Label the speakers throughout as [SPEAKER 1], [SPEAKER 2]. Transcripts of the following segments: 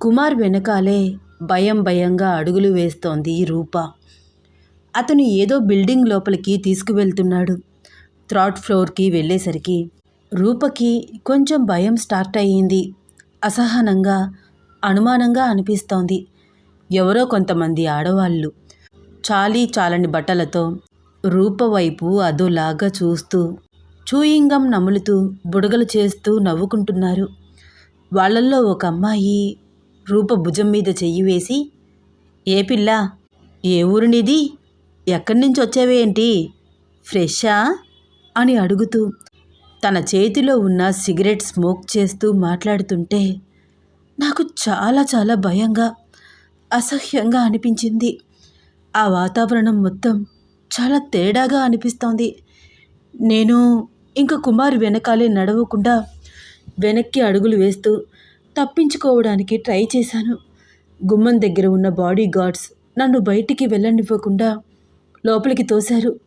[SPEAKER 1] కుమార్ వెనకాలే భయం భయంగా అడుగులు వేస్తోంది రూప. అతను ఏదో బిల్డింగ్ లోపలికి తీసుకువెళ్తున్నాడు. థర్డ్ ఫ్లోర్కి వెళ్ళేసరికి రూపకి కొంచెం భయం స్టార్ట్ అయ్యింది. అసహనంగా అనుమానంగా అనిపిస్తోంది. ఎవరో కొంతమంది ఆడవాళ్ళు చాలీ చాలని బట్టలతో రూప వైపు అదోలాగా చూస్తూ చూయింగం నములుతూ బుడగలు చేస్తూ నవ్వుకుంటున్నారు. వాళ్ళల్లో ఒక అమ్మాయి రూప భుజం మీద చెయ్యి వేసి ఏ పిల్ల ఏ ఊరినిది? ఎక్కడి నుంచి వచ్చావేంటి? ఫ్రెషా? అని అడుగుతూ తన చేతిలో ఉన్న సిగరెట్ స్మోక్ చేస్తూ మాట్లాడుతుంటే నాకు చాలా చాలా భయంగా అసహ్యంగా అనిపించింది. ఆ వాతావరణం మొత్తం చాలా తేడాగా అనిపిస్తోంది. నేను ఇంక కుమార్ వెనకాలే నడవకుండా వెనక్కి అడుగులు వేస్తూ తప్పించుకోవడానికి ట్రై చేశాను. గుమ్మం దగ్గర ఉన్న బాడీ గార్డ్స్ నన్ను బయటికి వెళ్ళనివ్వకుండా లోపలికి తోశారు.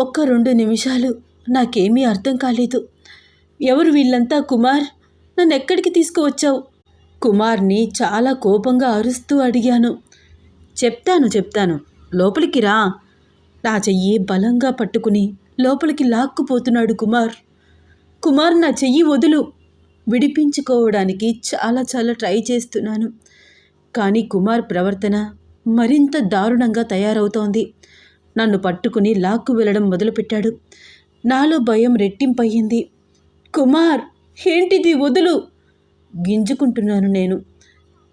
[SPEAKER 1] ఒక్క రెండు నిమిషాలు నాకేమీ అర్థం కాలేదు. ఎవరు వీళ్ళంతా కుమార్? నన్ను ఎక్కడికి తీసుకువచ్చావు? కుమార్ని చాలా కోపంగా అరుస్తూ అడిగాను. చెప్తాను చెప్తాను. లోపలికి రా. నా చెయ్యి బలంగా పట్టుకుని లోపలికి లాక్కుపోతున్నాడు కుమార్. కుమార్ నా చెయ్యి వదులు. విడిపించుకోవడానికి చాలా చాలా ట్రై చేస్తున్నాను. కానీ కుమార్ ప్రవర్తన మరింత దారుణంగా తయారవుతోంది. నన్ను పట్టుకుని లాక్కు వెళ్ళడం మొదలుపెట్టాడు. నాలో భయం రెట్టింపయ్యింది. కుమార్ ఏంటిది వదులు? గింజుకుంటున్నాను నేను.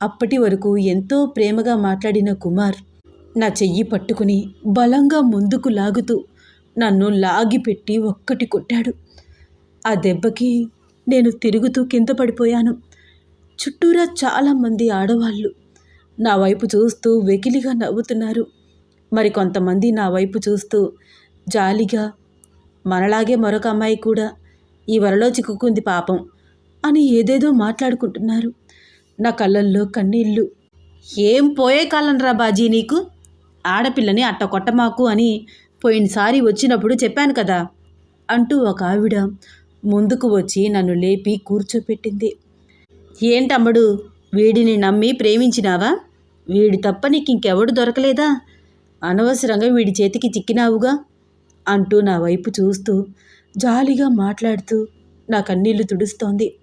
[SPEAKER 1] అప్పటి వరకు ఎంతో ప్రేమగా మాట్లాడిన కుమార్ నా చెయ్యి పట్టుకుని బలంగా ముందుకు లాగుతూ నన్ను లాగిపెట్టి ఒక్కటి కొట్టాడు. ఆ దెబ్బకి నేను తిరుగుతూ కింద పడిపోయాను. చుట్టూరా చాలామంది ఆడవాళ్ళు. నా వైపు చూస్తూ వెకిలిగా నవ్వుతున్నారు. మరి కొంతమంది నా వైపు చూస్తూ జాలిగా మనలాగే మరొక అమ్మాయి కూడా ఈ వరలో చిక్కుకుంది పాపం అని ఏదేదో మాట్లాడుకుంటున్నారు. నా కళ్ళల్లో కన్నీళ్ళు. ఏం పోయే కాలంరా బాజీ నీకు? ఆడపిల్లని అట్ట కొట్టమాకు అని పోయినసారి వచ్చినప్పుడు చెప్పాను కదా అంటూ ఒక ఆవిడ ముందుకు వచ్చి నన్ను లేపి కూర్చోపెట్టింది. ఏంటమ్ముడు వీడిని నమ్మి ప్రేమించినావా? వీడి తప్ప నీకు ఇంకెవడు దొరకలేదా? అనవసరంగా వీడి చేతికి చిక్కినావుగా? అంటూ నా వైపు చూస్తూ జాలిగా మాట్లాడుతూ నా కన్నీళ్ళు తుడుస్తోంది.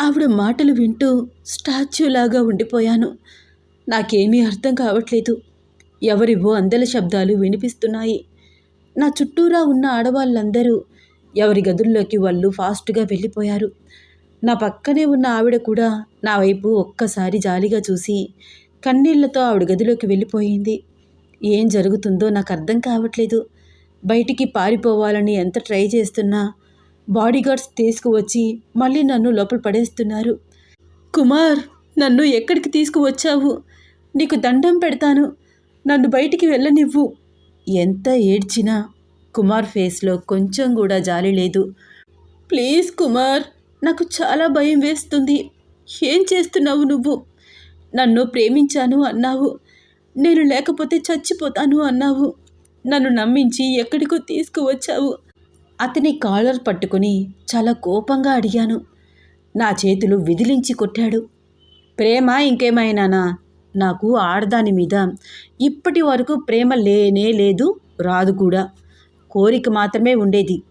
[SPEAKER 1] ఆవిడ మాటలు వింటూ స్టాచ్యూలాగా ఉండిపోయాను. నాకేమీ అర్థం కావట్లేదు. ఎవరివో అందల శబ్దాలు వినిపిస్తున్నాయి. నా చుట్టూరా ఉన్న ఆడవాళ్ళందరూ ఎవరి గదుల్లోకి వాళ్ళు ఫాస్ట్గా వెళ్ళిపోయారు. నా పక్కనే ఉన్న ఆవిడ కూడా నా వైపు ఒక్కసారి జాలిగా చూసి కన్నీళ్ళతో ఆవిడ గదిలోకి వెళ్ళిపోయింది. ఏం జరుగుతుందో నాకు అర్థం కావట్లేదు. బయటికి పారిపోవాలని ఎంత ట్రై చేస్తున్నా బాడీగార్డ్స్ తీసుకువచ్చి మళ్ళీ నన్ను లోపల పడేస్తున్నారు. కుమార్ నన్ను ఎక్కడికి తీసుకువచ్చావు? నీకు దండం పెడతాను. నన్ను బయటికి వెళ్ళనివ్వు. ఎంత ఏడ్చినా కుమార్ ఫేస్లో కొంచెం కూడా జాలి లేదు. ప్లీజ్ కుమార్ నాకు చాలా భయం వేస్తుంది. ఏం చేస్తున్నావు నువ్వు? నన్ను ప్రేమించాను అన్నావు. నేను లేకపోతే చచ్చిపోతాను అన్నావు. నన్ను నమ్మించి ఎక్కడికో తీసుకువచ్చావు. అతని కాలర్ పట్టుకుని చాలా కోపంగా అడిగాను. నా చేతులు విదిలించి కొట్టాడు. ప్రేమ ఇంకేమైనానా? నాకు ఆడదాని మీద ఇప్పటి వరకు ప్రేమ లేనే లేదు రాదు కూడా. కోరిక మాత్రమే ఉండేది.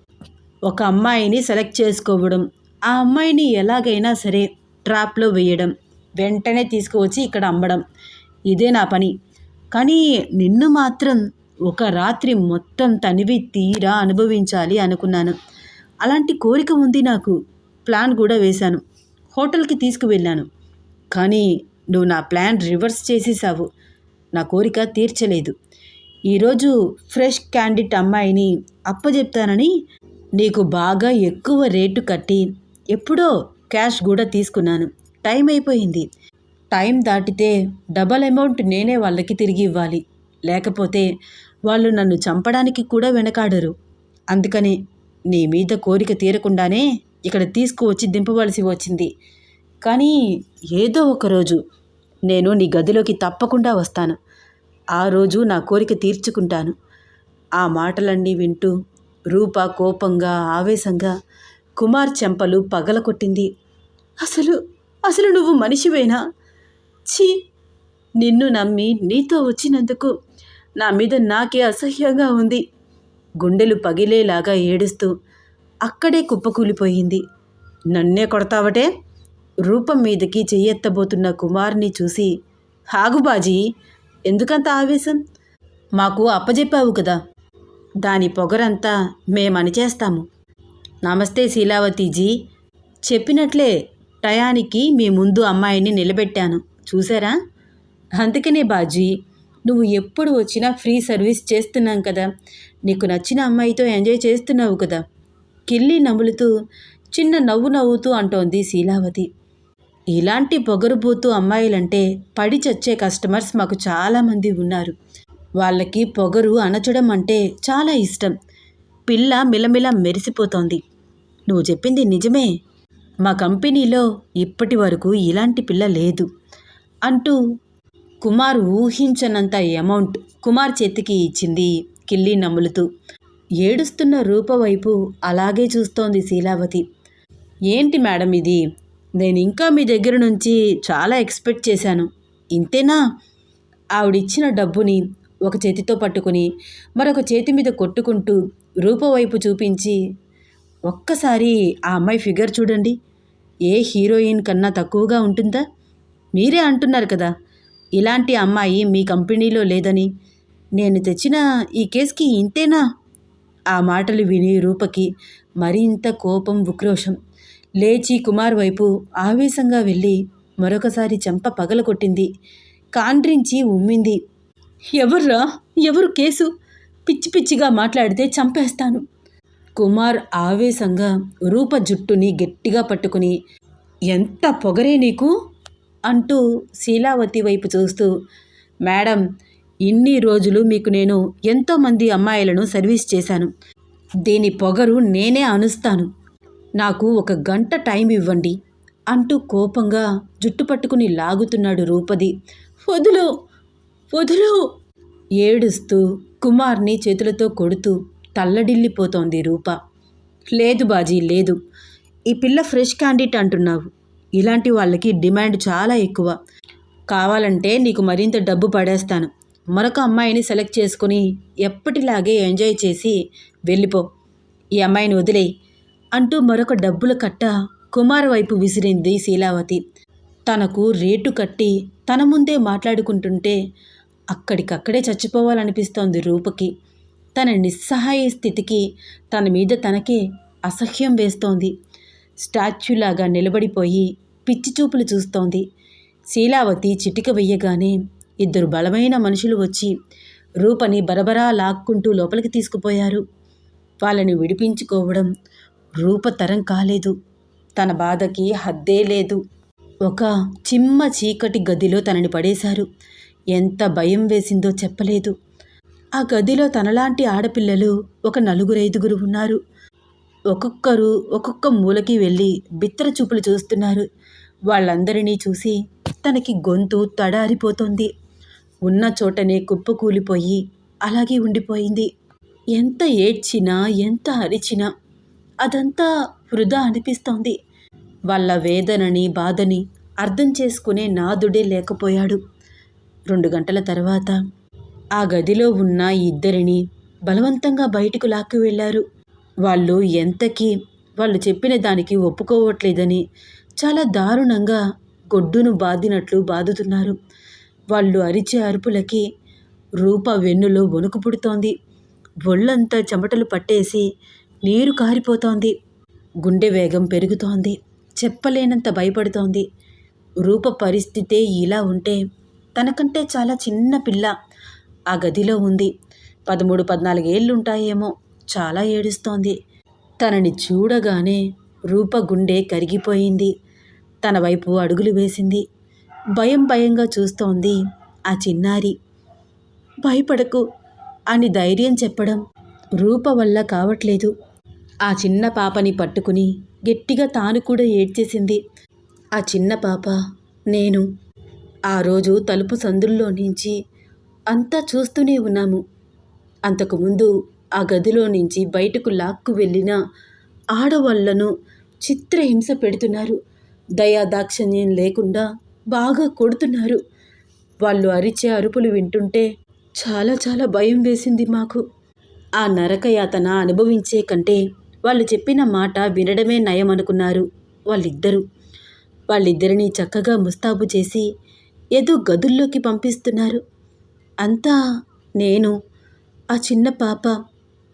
[SPEAKER 1] ఒక అమ్మాయిని సెలెక్ట్ చేసుకోవడం ఆ అమ్మాయిని ఎలాగైనా సరే ట్రాప్లో వేయడం వెంటనే తీసుకువచ్చి ఇక్కడ అమ్మడం ఇదే నా పని. కానీ నిన్ను మాత్రం ఒక రాత్రి మొత్తం తనివి తీరా అనుభవించాలి అనుకున్నాను. అలాంటి కోరిక ఉంది నాకు. ప్లాన్ కూడా వేశాను. హోటల్కి తీసుకువెళ్ళాను. కానీ నువ్వు నా ప్లాన్ రివర్స్ చేసేసావు. నా కోరిక తీర్చలేదు. ఈరోజు ఫ్రెష్ క్యాండిడేట్ అమ్మాయిని అప్పచెప్తానని నీకు బాగా ఎక్కువ రేటు కట్టి ఎప్పుడో క్యాష్ కూడా తీసుకున్నాను. టైం అయిపోయింది. టైం దాటితే డబల్ అమౌంట్ నేనే వాళ్ళకి తిరిగి ఇవ్వాలి. లేకపోతే వాళ్ళు నన్ను చంపడానికి కూడా వెనకాడరు. అందుకని నీ మీద కోరిక తీరకుండానే ఇక్కడ తీసుకువచ్చి దింపవలసి వచ్చింది. కానీ ఏదో ఒకరోజు నేను నీ గదిలోకి తప్పకుండా వస్తాను. ఆ రోజు నా కోరిక తీర్చుకుంటాను. ఆ మాటలన్నీ వింటూ రూప కోపంగా ఆవేశంగా కుమార్ చెంపలు పగలకొట్టింది అసలు అసలు నువ్వు మనిషివేనా? ఛీ! నిన్ను నమ్మి నీతో వచ్చినందుకు నా మీద నాకే అసహ్యంగా ఉంది. గుండెలు పగిలేలాగా ఏడుస్తూ అక్కడే కుప్పకూలిపోయింది. నన్నే కొడతావటే? రూపం మీదకి చెయ్యెత్తబోతున్న కుమార్ని చూసి హాగుబాజీ ఎందుకంత ఆవేశం? మాకు అప్పజెప్పావు కదా. దాని పొగరంతా మేమనిచేస్తాము నమస్తే శీలావతిజీ. చెప్పినట్లే టయానికి మీ ముందు అమ్మాయిని నిలబెట్టాను. చూసారా అందుకనే బాజీ నువ్వు ఎప్పుడు వచ్చినా ఫ్రీ సర్వీస్ చేస్తున్నాం కదా. నీకు నచ్చిన అమ్మాయితో ఎంజాయ్ చేస్తున్నావు కదా. కిల్లి నములుతూ చిన్న నవ్వు నవ్వుతూ అంటోంది శీలావతి. ఇలాంటి పొగరుబోతూ అమ్మాయిలంటే పడి చచ్చే కస్టమర్స్ మాకు చాలామంది ఉన్నారు. వాళ్ళకి పొగరు అణచడం అంటే చాలా ఇష్టం. పిల్ల మిలమిల మెరిసిపోతోంది. నువ్వు చెప్పింది నిజమే. మా కంపెనీలో ఇప్పటి వరకు ఇలాంటి పిల్ల లేదు అంటూ కుమార్ ఊహించనంత అమౌంట్ కుమార్ చేతికి ఇచ్చింది కిల్లి నములుతూ. ఏడుస్తున్న రూప వైపు అలాగే చూస్తోంది శీలావతి. ఏంటి మేడం ఇది? నేను ఇంకా మీ దగ్గర నుంచి చాలా ఎక్స్పెక్ట్ చేశాను. ఇంతేనా? ఆవిడిచ్చిన డబ్బుని ఒక చేతితో పట్టుకుని మరొక చేతి మీద కొట్టుకుంటూ రూపవైపు చూపించి ఒక్కసారి ఆ అమ్మాయి ఫిగర్ చూడండి. ఏ హీరోయిన్ కన్నా తక్కువగా ఉంటుందా? మీరే అంటున్నారు కదా. ఇలాంటి అమ్మాయి మీ కంపెనీలో లేదని. నేను తెచ్చిన ఈ కేసుకి ఇంతేనా? ఆ మాటలు విని రూపకి మరింత కోపం ఉక్రోషం లేచి కుమార్ వైపు ఆవేశంగా వెళ్ళి మరొకసారి చెంప పగలగొట్టింది కాండ్రించి ఉమ్మింది. ఎవర్రా? ఎవరు కేసు? పిచ్చి పిచ్చిగా మాట్లాడితే చంపేస్తాను. కుమార్ ఆవేశంగా రూప జుట్టుని గట్టిగా పట్టుకుని ఎంత పొగరే నీకు? అంటూ శీలావతి వైపు చూస్తూ మేడం ఇన్ని రోజులు మీకు నేను ఎంతోమంది అమ్మాయిలను సర్వీస్ చేశాను. దీని పొగరు నేనే అనుస్తాను నాకు ఒక గంట టైం ఇవ్వండి అంటూ కోపంగా జుట్టు పట్టుకుని లాగుతున్నాడు రూపది. వదులు వదులు! ఏడుస్తూ కుమార్ని చేతులతో కొడుతూ తల్లడిల్లిపోతోంది రూప. లేదు బాజీ లేదు. ఈ పిల్ల ఫ్రెష్ క్యాండిడేట్ అంటున్నావు. ఇలాంటి వాళ్ళకి డిమాండ్ చాలా ఎక్కువ. కావాలంటే నీకు మరింత డబ్బు పడేస్తాను. మరొక అమ్మాయిని సెలెక్ట్ చేసుకుని ఎప్పటిలాగే ఎంజాయ్ చేసి వెళ్ళిపో. ఈ అమ్మాయిని వదిలేయి. అంటూ మరొక డబ్బుల కట్ట కుమార్ వైపు విసిరింది శీలావతి. తనకు రేటు కట్టి తన ముందే మాట్లాడుకుంటుంటే అక్కడికక్కడే చచ్చిపోవాలనిపిస్తోంది రూపకి. తన నిస్సహాయ స్థితికి తన మీద తనకే అసహ్యం వేస్తోంది. స్టాచ్యూలాగా నిలబడిపోయి పిచ్చి చూపులు చూస్తోంది. శీలావతి చిటిక వెయ్యగానే ఇద్దరు బలమైన మనుషులు వచ్చి రూపని బరబరా లాక్కుంటూ లోపలికి తీసుకుపోయారు. వాళ్ళని విడిపించుకోవడం రూపతరం కాలేదు. తన బాధకి హద్దే లేదు. ఒక చిమ్మ చీకటి గదిలో తనని పడేశారు. ఎంత భయం వేసిందో చెప్పలేదు. ఆ గదిలో తనలాంటి ఆడపిల్లలు ఒక నలుగురైదుగురు ఉన్నారు. ఒక్కొక్కరు ఒక్కొక్క మూలకి వెళ్ళి బిత్తర చూపులు చూస్తున్నారు. వాళ్ళందరినీ చూసి తనకి గొంతు తడారిపోతోంది. ఉన్న చోటనే కుప్పకూలిపోయి అలాగే ఉండిపోయింది. ఎంత ఏడ్చినా ఎంత అరిచినా అదంతా వృధా అనిపిస్తోంది. వాళ్ళ వేదనని బాధని అర్థం చేసుకునే నాదుడే లేకపోయాడు. రెండు గంటల తర్వాత ఆ గదిలో ఉన్న ఇద్దరిని బలవంతంగా బయటకు లాక్కు వెళ్ళారు. వాళ్ళు ఎంతకీ వాళ్ళు చెప్పిన దానికి ఒప్పుకోవట్లేదని చాలా దారుణంగా గొడ్డును బాదినట్లు బాదుతున్నారు వాళ్ళు అరిచే అరుపులకి రూప వెన్నులో వణుకు పుడుతోంది. ఒళ్ళంతా చెమటలు పట్టేసి నీరు కారిపోతోంది. గుండె వేగం పెరుగుతోంది. చెప్పలేనంత భయపడుతోంది. రూప పరిస్థితే ఇలా ఉంటే తనకంటే చాలా చిన్న పిల్ల ఆ గదిలో ఉంది. పదమూడు పద్నాలుగేళ్ళుంటాయేమో చాలా ఏడుస్తోంది. తనని చూడగానే రూప గుండె కరిగిపోయింది. తన వైపు అడుగులు వేసింది. భయం భయంగా చూస్తోంది ఆ చిన్నారి. భయపడకు అని ధైర్యం చెప్పడం రూప వల్ల కావట్లేదు. ఆ చిన్న పాపని పట్టుకుని గట్టిగా తాను కూడా ఏడ్చేసింది. ఆ చిన్న పాప నేను ఆ రోజు తలుపు సందుల్లో నుంచి అంతా చూస్తూనే ఉన్నాము. అంతకుముందు ఆ గదిలో నుంచి బయటకు లాక్కు వెళ్ళిన ఆడవాళ్ళను చిత్రహింస పెడుతున్నారు. దయాదాక్షిణ్యం లేకుండా బాగా కొడుతున్నారు. వాళ్ళు అరిచే అరుపులు వింటుంటే చాలా చాలా భయం వేసింది మాకు. ఆ నరకయాతన అనుభవించే కంటే వాళ్ళు చెప్పిన మాట వినడమే నయం అనుకున్నారు వాళ్ళిద్దరూ. వాళ్ళిద్దరినీ చక్కగా ముస్తాబు చేసి ఏదో గదుల్లోకి పంపిస్తున్నారు. అంతా నేను ఆ చిన్న పాప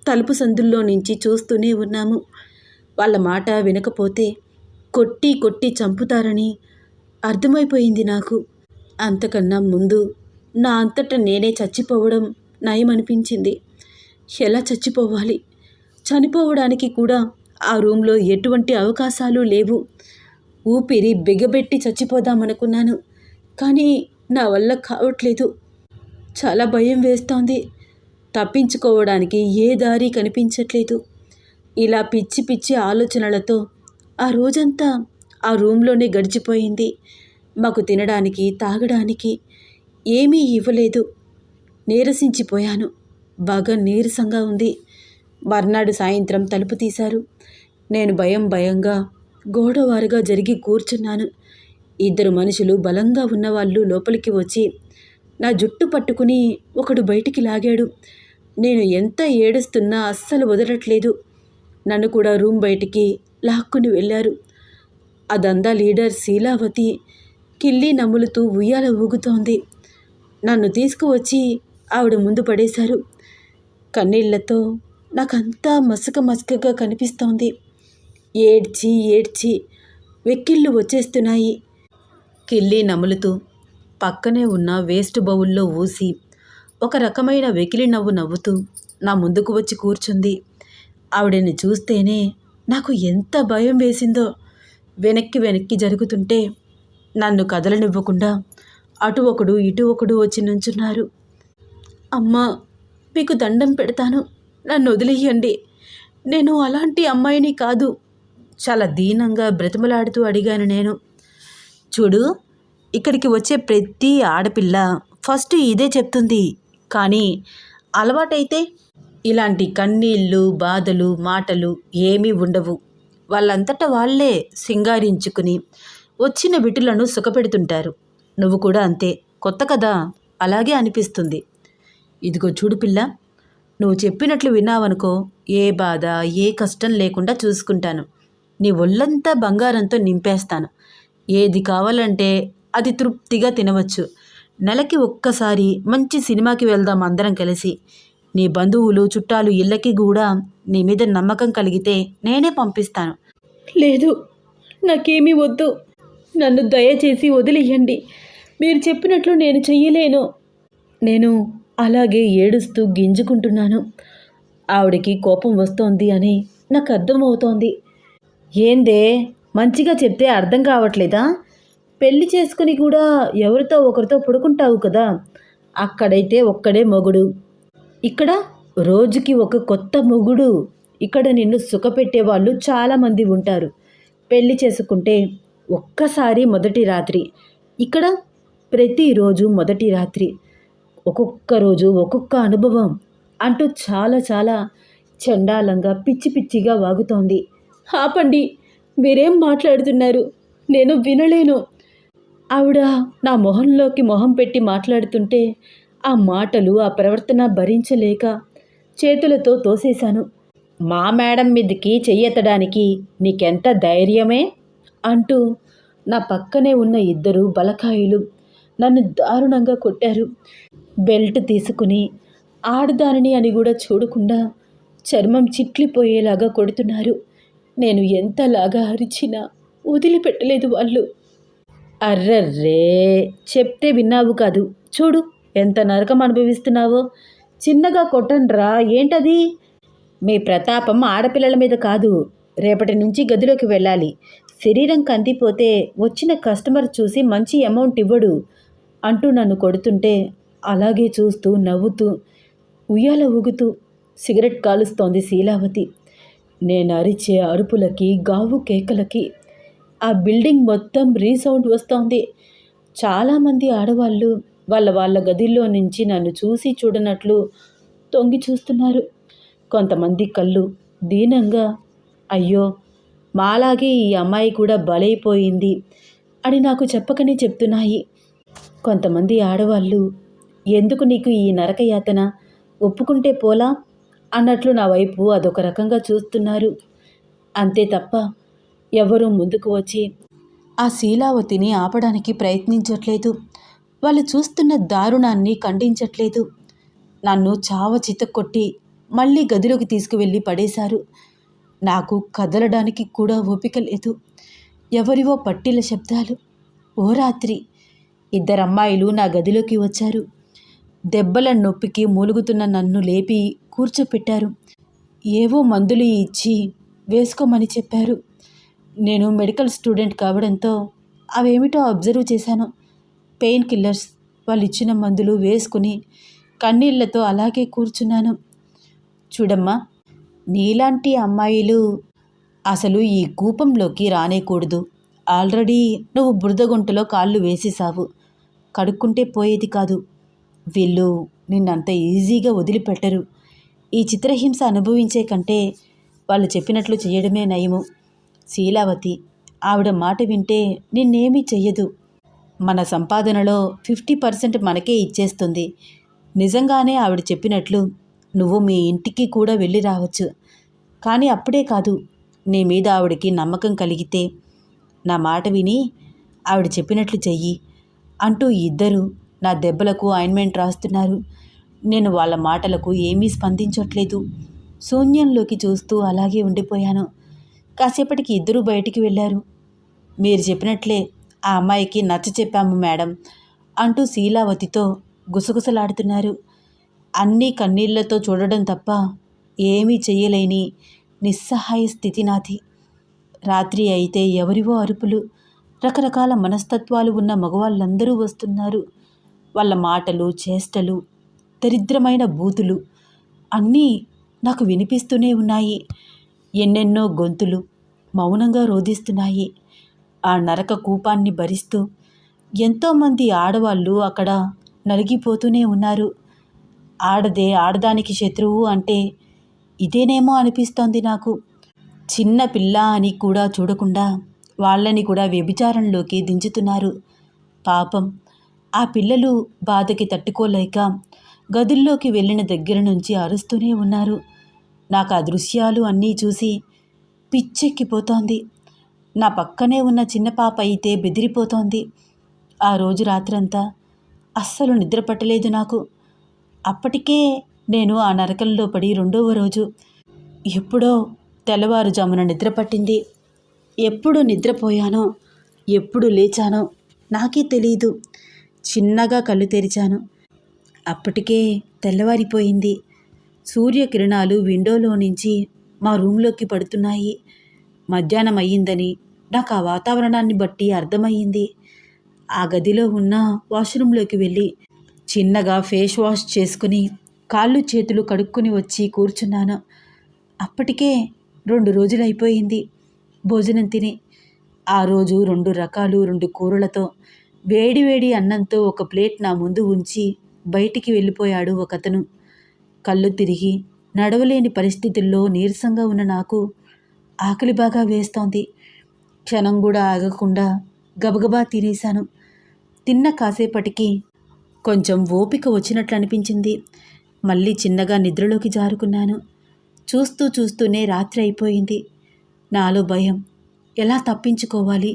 [SPEAKER 1] తలుపు సందుల్లో నుంచి చూస్తూనే ఉన్నాము. వాళ్ళ మాట వినకపోతే కొట్టి కొట్టి చంపుతారని అర్థమైపోయింది నాకు. అంతకన్నా ముందు నా అంతట నేనే చచ్చిపోవడం నయమనిపించింది. ఎలా చచ్చిపోవాలి? చనిపోవడానికి కూడా ఆ రూమ్లో ఎటువంటి అవకాశాలు లేవు. ఊపిరి బిగబెట్టి చచ్చిపోదామనుకున్నాను కానీ నా వల్ల కావట్లేదు. చాలా భయం వేస్తోంది. తప్పించుకోవడానికి ఏ దారి కనిపించట్లేదు. ఇలా పిచ్చి పిచ్చి ఆలోచనలతో ఆ రోజంతా ఆ రూమ్లోనే గడిచిపోయింది. మాకు తినడానికి తాగడానికి ఏమీ ఇవ్వలేదు. నీరసించిపోయాను. బాగా నీరసంగా ఉంది. మర్నాడు సాయంత్రం తలుపు తీశారు. నేను భయం భయంగా గోడవారుగా జరిగి కూర్చున్నాను. ఇద్దరు మనుషులు బలంగా ఉన్నవాళ్ళు లోపలికి వచ్చి నా జుట్టు పట్టుకుని ఒకడు బయటికి లాగాడు. నేను ఎంత ఏడుస్తున్నా అస్సలు వదలట్లేదు. నన్ను కూడా రూమ్ బయటికి లాక్కుని వెళ్ళారు. అదందా లీడర్ శీలావతి కిల్లి నములుతూ ఉయ్యాల ఊగుతోంది. నన్ను తీసుకువచ్చి ఆవిడ ముందు పడేశారు. కన్నీళ్ళతో నాకంతా మసక మసకగా కనిపిస్తోంది. ఏడ్చి ఏడ్చి వెక్కిళ్ళు వచ్చేస్తున్నాయి. కిల్లి నములుతూ పక్కనే ఉన్న వేస్ట్ బౌల్లో ఊసి ఒక రకమైన వెకిలి నవ్వు నవ్వుతూ నా ముందుకు వచ్చి కూర్చుంది. ఆవిడని చూస్తేనే నాకు ఎంత భయం వేసిందో వెనక్కి వెనక్కి జరుగుతుంటే నన్ను కదలనివ్వకుండా అటు ఒకడు ఇటు ఒకడు వచ్చి నుంచున్నారు. అమ్మా మీకు దండం పెడతాను. నన్ను వదిలేయండి. నేను అలాంటి అమ్మాయిని కాదు. చాలా దీనంగా బ్రతిమలాడుతూ అడిగాను నేను. చూడు ఇక్కడికి వచ్చే ప్రతి ఆడపిల్ల ఫస్ట్ ఇదే చెప్తుంది. కానీ అలవాటైతే ఇలాంటి కన్నీళ్ళు బాధలు మాటలు ఏమీ ఉండవు. వాళ్ళంతట వాళ్ళే సింగారించుకుని వచ్చిన విటులను సుఖపెడుతుంటారు. నువ్వు కూడా అంతే. కొత్త కదా అలాగే అనిపిస్తుంది. ఇదిగో చూడు పిల్ల నువ్వు చెప్పినట్లు విన్నావనుకో ఏ బాధ ఏ కష్టం లేకుండా చూసుకుంటాను. నీ ఒళ్ళంతా బంగారంతో నింపేస్తాను. ఏది కావాలంటే అది తృప్తిగా తినవచ్చు. నెలకి ఒక్కసారి మంచి సినిమాకి వెళ్దాం అందరం కలిసి. నీ బంధువులు చుట్టాలు ఇళ్ళకి కూడా నీ మీద నమ్మకం కలిగితే నేనే పంపిస్తాను. లేదు నాకేమీ వద్దు. నన్ను దయచేసి వదిలేయండి. మీరు చెప్పినట్లు నేను చెయ్యలేను. నేను అలాగే ఏడుస్తూ గింజుకుంటున్నాను. ఆవిడకి కోపం వస్తోంది అని నాకు అర్థమవుతోంది ఏందే? మంచిగా చెప్తే అర్థం కావట్లేదా? పెళ్ళి చేసుకుని కూడా ఎవరితో ఒకరితో పడుకుంటావు కదా? అక్కడైతే ఒక్కడే మొగుడు. ఇక్కడ రోజుకి ఒక కొత్త మొగుడు. ఇక్కడ నిన్ను సుఖపెట్టే వాళ్ళు చాలామంది ఉంటారు. పెళ్ళి చేసుకుంటే ఒక్కసారి మొదటి రాత్రి. ఇక్కడ ప్రతిరోజు మొదటి రాత్రి. ఒక్కొక్క రోజు ఒక్కొక్క అనుభవం అంటూ చాలా చాలా చండాలంగా పిచ్చి పిచ్చిగా వాగుతోంది. ఆపండి మీరేం మాట్లాడుతున్నారు? నేను వినలేను. ఆవిడ నా మొహంలోకి మొహం పెట్టి మాట్లాడుతుంటే ఆ మాటలు ఆ ప్రవర్తన భరించలేక చేతులతో తోసేశాను. మా మేడం మీదకి చెయ్యెత్తడానికి నీకెంత ధైర్యమే? అంటూ నా పక్కనే ఉన్న ఇద్దరు బలకాయులు నన్ను దారుణంగా కొట్టారు. బెల్ట్ తీసుకుని ఆడదానిని అని కూడా చూడకుండా చర్మం చిట్లిపోయేలాగా కొడుతున్నారు. నేను ఎంతలాగా అరిచినా వదిలిపెట్టలేదు వాళ్ళు. అర్రర్రే చెప్తే విన్నావు కాదు. చూడు ఎంత నరకం అనుభవిస్తున్నావో. చిన్నగా కొట్టండ్రా ఏంటది? మీ ప్రతాపం ఆడపిల్లల మీద కాదు. రేపటి నుంచి గదిలోకి వెళ్ళాలి. శరీరం కందిపోతే వచ్చిన కస్టమర్ చూసి మంచి అమౌంట్ ఇవ్వడు అంటూ నన్ను కొడుతుంటే అలాగే చూస్తూ నవ్వుతూ ఉయ్యాల ఊగుతూ సిగరెట్ కాలుస్తోంది శీలావతి. నేను అరిచే అరుపులకి గావు కేకలకి ఆ బిల్డింగ్ మొత్తం రీసౌండ్ వస్తోంది. చాలామంది ఆడవాళ్ళు వాళ్ళ వాళ్ళ గదిలో నుంచి నన్ను చూసి చూడనట్లు తొంగి చూస్తున్నారు. కొంతమంది కళ్ళు దీనంగా అయ్యో మాలాగే ఈ అమ్మాయి కూడా బలైపోయింది అని నాకు చెప్పకనే చెప్తున్నాయి. కొంతమంది ఆడవాళ్ళు ఎందుకు నీకు ఈ నరకయాతన ఒప్పుకుంటే పోలా? అన్నట్లు నా వైపు అదొక రకంగా చూస్తున్నారు. అంతే తప్ప ఎవరూ ముందుకు వచ్చి ఆ శీలావతిని ఆపడానికి ప్రయత్నించట్లేదు. వాళ్ళు చూస్తున్న దారుణాన్ని ఖండించట్లేదు. నన్ను చావ చితక్కొట్టి మళ్ళీ గదిలోకి తీసుకువెళ్ళి పడేశారు. నాకు కదలడానికి కూడా ఓపిక లేదు. ఎవరివో పట్టిల శబ్దాలు. ఓ రాత్రి ఇద్దరు అమ్మాయిలు నా గదిలోకి వచ్చారు. దెబ్బల నొప్పికి మూలుగుతున్న నన్ను లేపి కూర్చోపెట్టారు. ఏవో మందులు ఇచ్చి వేసుకోమని చెప్పారు. నేను మెడికల్ స్టూడెంట్ కావడంతో అవేమిటో అబ్జర్వ్ చేశాను. పెయిన్ కిల్లర్స్ వాళ్ళు ఇచ్చిన మందులు వేసుకుని కన్నీళ్ళతో అలాగే కూర్చున్నాను. చూడమ్మా నీలాంటి అమ్మాయిలు అసలు ఈ కూపంలోకి రానేకూడదు. ఆల్రెడీ నువ్వు బురదగుంటలో కాళ్ళు వేసేసావు కడుక్కుంటే పోయేది కాదు. వీళ్ళు నిన్నంత ఈజీగా వదిలిపెట్టరు. ఈ చిత్రహింస అనుభవించే కంటే వాళ్ళు చెప్పినట్లు చేయడమే నయము. శీలావతి ఆవిడ మాట వింటే నిన్నేమీ చెయ్యదు. మన సంపాదనలో ఫిఫ్టీ పర్సెంట్ మనకే ఇచ్చేస్తుంది. నిజంగానే ఆవిడ చెప్పినట్లు నువ్వు మీ ఇంటికి కూడా వెళ్ళి రావచ్చు. కానీ అప్పుడే కాదు నీ మీద ఆవిడకి నమ్మకం కలిగితే. నా మాట విని ఆవిడ చెప్పినట్లు చెయ్యి అంటూ ఇద్దరు నా దెబ్బలకు ఆయింట్మెంట్ రాస్తున్నారు. నేను వాళ్ళ మాటలకు ఏమీ స్పందించట్లేదు. శూన్యంలోకి చూస్తూ అలాగే ఉండిపోయాను. కాసేపటికి ఇద్దరూ బయటికి వెళ్ళారు. మీరు చెప్పినట్లే ఆ అమ్మాయికి నచ్చ చెప్పాము మేడం అంటూ శీలావతితో గుసగుసలాడుతున్నారు. అన్నీ కన్నీళ్ళతో చూడడం తప్ప ఏమీ చెయ్యలేని నిస్సహాయ స్థితి నాది. రాత్రి అయితే ఎవరివో అరుపులు రకరకాల మనస్తత్వాలు ఉన్న మగవాళ్ళందరూ వస్తున్నారు. వాళ్ళ మాటలు చేష్టలు దరిద్రమైన బూతులు అన్నీ నాకు వినిపిస్తూనే ఉన్నాయి. ఎన్నెన్నో గొంతులు మౌనంగా రోధిస్తున్నాయి. ఆ నరక కూపాన్ని భరిస్తూ ఎంతోమంది ఆడవాళ్ళు అక్కడ నలిగిపోతూనే ఉన్నారు. ఆడదే ఆడదానికి శత్రువు అంటే ఇదేనేమో అనిపిస్తోంది నాకు. చిన్న పిల్ల అని కూడా చూడకుండా వాళ్ళని కూడా వ్యభిచారంలోకి దించుతున్నారు. పాపం ఆ పిల్లలు బాధకి తట్టుకోలేక గదుల్లోకి వెళ్ళిన దగ్గర నుంచి అరుస్తూనే ఉన్నారు. నాకు ఆ దృశ్యాలు అన్నీ చూసి పిచ్చెక్కిపోతోంది. నా పక్కనే ఉన్న చిన్న పాప అయితే బెదిరిపోతోంది. ఆ రోజు రాత్రంతా అస్సలు నిద్రపట్టలేదు నాకు. అప్పటికే నేను ఆ నరకంలో పడి రెండవ రోజు ఎప్పుడో తెల్లవారుజామున నిద్ర పట్టింది ఎప్పుడు నిద్రపోయానో ఎప్పుడు లేచానో నాకే తెలియదు చిన్నగా కళ్ళు తెరిచాను. అప్పటికే తెల్లవారిపోయింది. సూర్యకిరణాలు విండోలో నుంచి మా రూంలోకి పడుతున్నాయి. మధ్యాహ్నం అయ్యిందని నాకు ఆ వాతావరణాన్ని బట్టి అర్థమయ్యింది. ఆ గదిలో ఉన్న వాష్రూమ్లోకి వెళ్ళి చిన్నగా ఫేస్ వాష్ చేసుకుని కాళ్ళు చేతులు కడుక్కొని వచ్చి కూర్చున్నాను. అప్పటికే రెండు రోజులు అయిపోయింది భోజనం తిని ఆ రోజు రెండు రకాలు రెండు కూరలతో వేడి వేడి అన్నంతో ఒక ప్లేట్ నా ముందు ఉంచి బయటికి వెళ్ళిపోయాడు ఒకతను. కళ్ళు తిరిగి నడవలేని పరిస్థితుల్లో నీరసంగా ఉన్న నాకు ఆకలి బాగా వేస్తోంది. క్షణం కూడా ఆగకుండా గబగబా తినేశాను. తిన్న కాసేపటికి కొంచెం ఓపిక వచ్చినట్లు అనిపించింది. మళ్ళీ చిన్నగా నిద్రలోకి జారుకున్నాను. చూస్తూ చూస్తూనే రాత్రి అయిపోయింది. నాలో భయం ఎలా తప్పించుకోవాలి?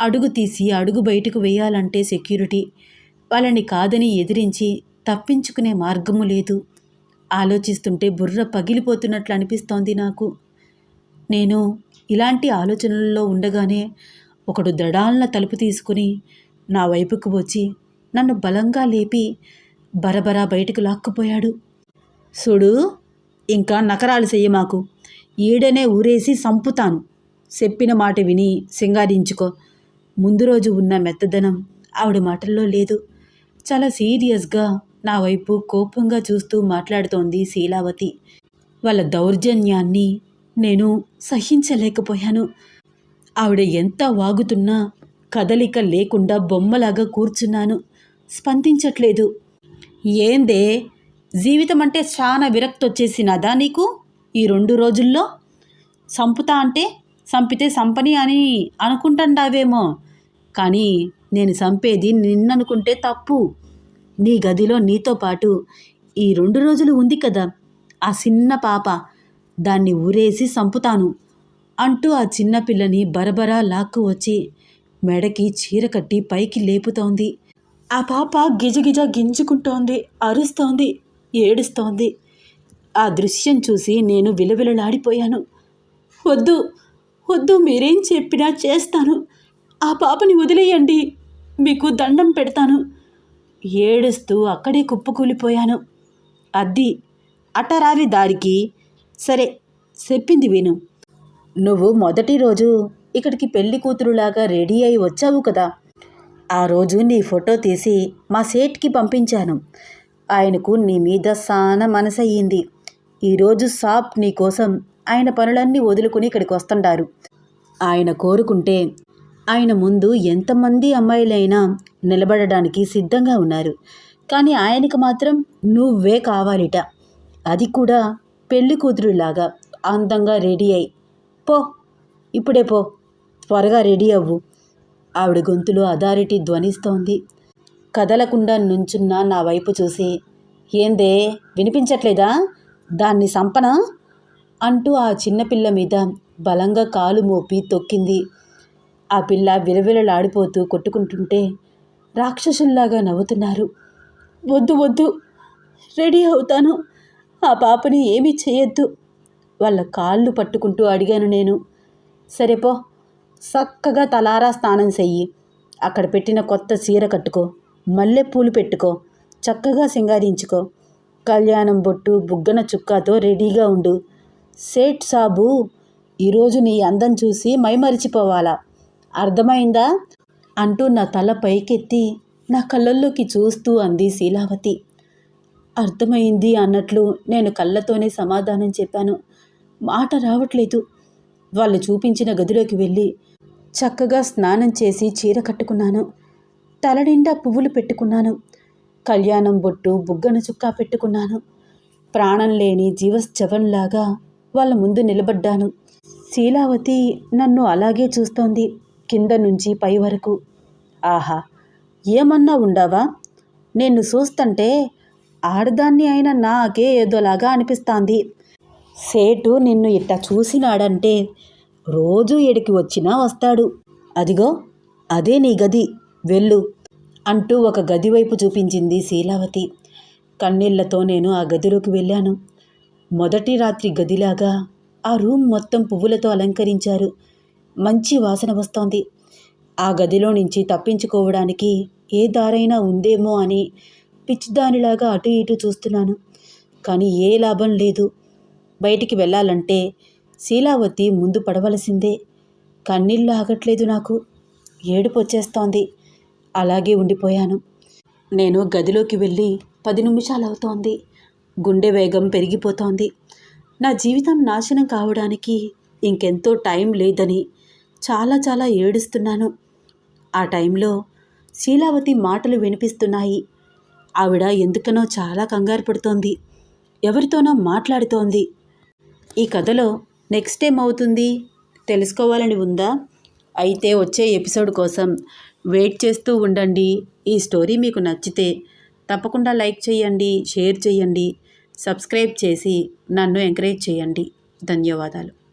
[SPEAKER 1] అడుగు తీసి అడుగు బయటకు వేయాలంటే సెక్యూరిటీ. వాళ్ళని కాదని ఎదిరించి తప్పించుకునే మార్గము లేదు. ఆలోచిస్తుంటే బుర్ర పగిలిపోతున్నట్లు అనిపిస్తోంది నాకు. నేను ఇలాంటి ఆలోచనల్లో ఉండగానే ఒకడు దడాలన తలుపు తీసుకుని నా వైపుకు వచ్చి నన్ను బలంగా లేపి బరబరా బయటకు లాక్కుపోయాడు. చూడు ఇంకా నకరాలు చెయ్యి మాకు. ఈడనే ఊరేసి సంపుతాను. చెప్పిన మాట విని సింగారించుకో. ముందు రోజు ఉన్న మెత్తదనం ఆవిడ మాటల్లో లేదు. చాలా సీరియస్గా నా వైపు కోపంగా చూస్తూ మాట్లాడుతోంది శీలావతి. వాళ్ళ దౌర్జన్యాన్ని నేను సహించలేకపోయాను. ఆవిడ ఎంత వాగుతున్నా కదలిక లేకుండా బొమ్మలాగా కూర్చున్నాను. స్పందించట్లేదు. ఏందే? జీవితం అంటే చాలా విరక్తి వచ్చేసినదా నీకు? ఈ రెండు రోజుల్లో? సంపుతా అంటే సంపితే సంపని అని అనుకుంటాండావేమో. కానీ నేను సంపేది నిన్ననుకుంటే తప్పు. నీ గదిలో నీతో పాటు ఈ రెండు రోజులు ఉంది కదా ఆ చిన్న పాప. దాన్ని ఊరేసి సంపుతాను అంటూ ఆ చిన్నపిల్లని బరబరా లాక్కు వచ్చి మెడకి చీర కట్టి పైకి లేపుతోంది. ఆ పాప గిజగిజ గింజుకుంటోంది అరుస్తోంది ఏడుస్తోంది. ఆ దృశ్యం చూసి నేను విలవిలలాడిపోయాను. వద్దు వద్దు మీరేం చెప్పినా చేస్తాను. ఆ పాపని వదిలేయండి. మీకు దండం పెడతాను. ఏడుస్తూ అక్కడే కుప్పకూలిపోయాను. అద్ది అటరావి దారికి సరే చెప్పింది విను. నువ్వు మొదటి రోజు ఇక్కడికి పెళ్ళి కూతురులాగా రెడీ అయి వచ్చావు కదా. ఆ రోజు నీ ఫోటో తీసి మా సేట్కి పంపించాను. ఆయనకు నీ మీద సాన మనసయ్యింది. ఈరోజు సాప్ నీ కోసం ఆయన పనులన్నీ వదులుకుని ఇక్కడికి వస్తుంటారు. ఆయన కోరుకుంటే ఆయన ముందు ఎంతమంది అమ్మాయిలైనా నిలబడడానికి సిద్ధంగా ఉన్నారు. కానీ ఆయనకు మాత్రం నువ్వే కావాలిట. అది కూడా పెళ్ళి కూతురులాగా అందంగా రెడీ అయి. పో ఇప్పుడే పో. త్వరగా రెడీ అవ్వు. ఆవిడ గొంతులో అథారిటీ ధ్వనిస్తోంది. కదలకుండా నుంచున్న నా వైపు చూసి ఏందే వినిపించట్లేదా? దాన్ని సంపన? అంటూ ఆ చిన్నపిల్ల మీద బలంగా కాలు మోపి తొక్కింది. ఆ పిల్ల విలవిలలాడిపోతూ కొట్టుకుంటుంటే రాక్షసుల్లాగా నవ్వుతున్నారు. వద్దు వద్దు రెడీ అవుతాను. ఆ పాపని ఏమీ చేయొద్దు. వాళ్ళ కాళ్ళు పట్టుకుంటూ అడిగాను నేను. సరేపో చక్కగా తలారా స్నానం చెయ్యి. అక్కడ పెట్టిన కొత్త చీర కట్టుకో. మల్లెపూలు పెట్టుకో. చక్కగా సింగారించుకో కళ్యాణం బొట్టు బుగ్గన చుక్కాతో రెడీగా ఉండు. సేట్ సాబు ఈరోజు నీ అందం చూసి మైమరిచిపోవాలా? అర్థమైందా? అంటూ నా తల పైకెత్తి నా కళ్ళల్లోకి చూస్తూ అంది శీలావతి. అర్థమైంది అన్నట్లు నేను కళ్ళతోనే సమాధానం చెప్పాను. మాట రావట్లేదు. వాళ్ళు చూపించిన గదిలోకి వెళ్ళి చక్కగా స్నానం చేసి చీర కట్టుకున్నాను. తల నిండా పువ్వులు పెట్టుకున్నాను. కళ్యాణం బొట్టు బుగ్గన చుక్కా పెట్టుకున్నాను. ప్రాణం లేని జీవశ్చవంలాగా వాళ్ళ ముందు నిలబడ్డాను. శీలావతి నన్ను అలాగే చూస్తోంది. కింద నుంచి పై వరకు. ఆహా ఏమన్నా ఉండవా? నేను చూస్తుంటే ఆడదాన్ని అయినా నాకే ఏదోలాగా అనిపిస్తాంది. సేటు నిన్ను ఇట్ట చూసినాడంటే రోజు ఎడికి వచ్చినా వస్తాడు. అదిగో అదే నీ గది వెళ్ళు అంటూ ఒక గది వైపు చూపించింది శీలావతి. కన్నీళ్ళతో నేను ఆ గదిలోకి వెళ్ళాను. మొదటి రాత్రి గదిలాగా ఆ రూమ్ మొత్తం పువ్వులతో అలంకరించారు. మంచి వాసన వస్తోంది. ఆ గదిలో నుంచి తప్పించుకోవడానికి ఏ దారైనా ఉందేమో అని పిచ్చిదానిలాగా అటు ఇటు చూస్తున్నాను. కానీ ఏ లాభం లేదు. బయటికి వెళ్ళాలంటే శీలావతి ముందు పడవలసిందే. కన్నీళ్ళు ఆగట్లేదు నాకు. ఏడుపు వచ్చేస్తోంది. అలాగే ఉండిపోయాను. నేను గదిలోకి వెళ్ళి పది నిమిషాలు అవుతోంది గుండె వేగం పెరిగిపోతోంది. నా జీవితం నాశనం కావడానికి ఇంకెంతో టైం లేదని చాలా చాలా ఏడుస్తున్నాను. ఆ టైంలో శీలావతి మాటలు వినిపిస్తున్నాయి. ఆవిడ ఎందుకనో చాలా కంగారు పడుతోంది. ఎవరితోనో మాట్లాడుతోంది. ఈ కథలో నెక్స్ట్ ఏం అవుతుంది? తెలుసుకోవాలని ఉందా? అయితే వచ్చే ఎపిసోడ్ కోసం వెయిట్ చేస్తూ ఉండండి. ఈ స్టోరీ మీకు నచ్చితే తప్పకుండా లైక్ చేయండి షేర్ చేయండి సబ్స్క్రైబ్ చేసి నన్ను ఎంకరేజ్ చేయండి. ధన్యవాదాలు.